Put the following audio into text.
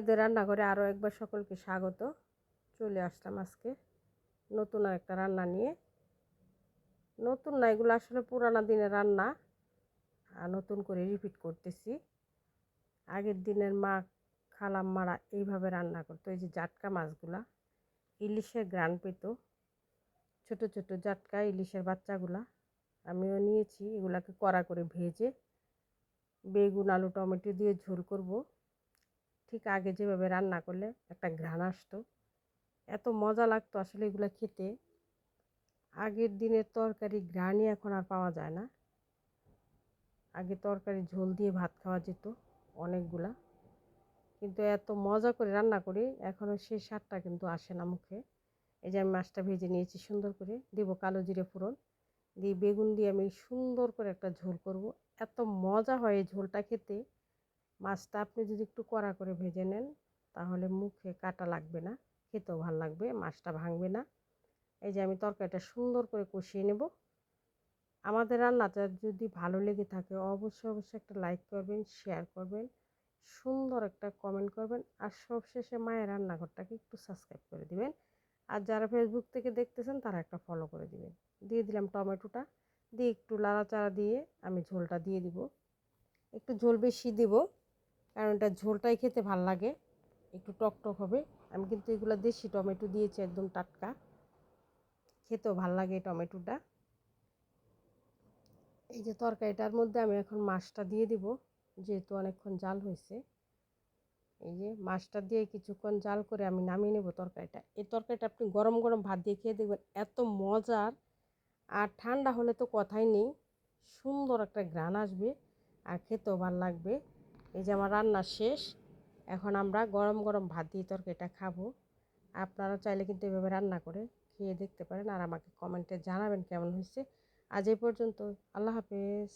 মেয়েদের রান্নাঘরে আরও একবার সকলকে স্বাগত। চলে আসলাম আজকে নতুন একটা রান্না নিয়ে। নতুন না, এগুলো আসলে পুরানা দিনের রান্না। আর নতুন করে রিপিট করতেছি। আগের দিনের মা খালাম মারা এইভাবে রান্না করতো। এই যে জাটকা মাছগুলা, ইলিশের গ্রান পেত। ছোট ছোট জাটকা ইলিশের বাচ্চাগুলা আমিও নিয়েছি। এগুলাকে কড়া করে ভেজে বেগুন, আলু, টমেটো দিয়ে ঝোল করব। ঠিক আগে যেভাবে রান্না করলে একটা ঘ্রাণ আসতো। এত মজা লাগতো আসলে এগুলো খেতে। আগের দিনের তরকারি ঘ্রাণই এখন আর পাওয়া যায় না। আগে তরকারি ঝোল দিয়ে ভাত খাওয়া যেত অনেকগুলা। কিন্তু এত মজা করে রান্না করি এখনও সেই স্বাদটা কিন্তু আসে না মুখে। এই যে আমি মাছটা ভেজে নিয়েছি সুন্দর করে, দেব কালো জিরে ফোড়ন। দিয়ে বেগুন দিয়ে আমি সুন্দর করে একটা ঝোল করব। এত মজা হয় এই ঝোলটা খেতে। মাছটা আপনি যদি একটু কড়া করে ভেজে নেন, তাহলে মুখে কাটা লাগবে না, খেতেও ভালো লাগবে, মাছটা ভাঙবে না। এই যে আমি তরকারিটা সুন্দর করে কষিয়ে নেব। আমাদের রান্নাটা যদি ভালো লেগে থাকে, অবশ্যই অবশ্যই একটা লাইক করবেন, শেয়ার করবেন, সুন্দর একটা কমেন্ট করবেন, আর সবশেষে মায়ের রান্নাঘরটাকে একটু সাবস্ক্রাইব করে দিবেন। আর যারা ফেসবুক থেকে দেখতেছেন, তারা একটা ফলো করে দিবেন। দিয়ে দিলাম টমেটোটা, দিয়ে একটু লাড়াচাড়া দিয়ে আমি ঝোলটা দিয়ে দিব। একটু ঝোল বেশি দিব। কারণ এটা ঝোলটাই খেতে ভালো লাগে। একটু টক টক হবে। আমি কিন্তু এগুলো দেশি টমেটো দিয়েছি একদম টাটকা। খেতেও ভালো লাগে এই টমেটোটা। এই যে তরকারিটার মধ্যে আমি এখন মাছটা দিয়ে দিব, যেহেতু অনেকক্ষণ জাল হয়েছে। এই যে মাছটা দিয়ে কিছুক্ষণ জাল করে আমি নামিয়ে নেব তরকারিটা। এই তরকারিটা আপনি গরম গরম ভাত দিয়ে খেয়ে দেখবেন এত মজার। আর ঠান্ডা হলে তো কথাই নেই, সুন্দর একটা গ্রান আসবে আর খেতেও ভালো লাগবে। এই যে আমার রান্না শেষ, এখন আমরা গরম গরম ভাত দিয়ে তরকারিটা খাব। আপনারা চাইলে কিন্তু এভাবে রান্না করে খেয়ে দেখতে পারেন আর আমাকে কমেন্টে জানাবেন কেমন হয়েছে। আজ এই পর্যন্ত আল্লাহ হাফেজ।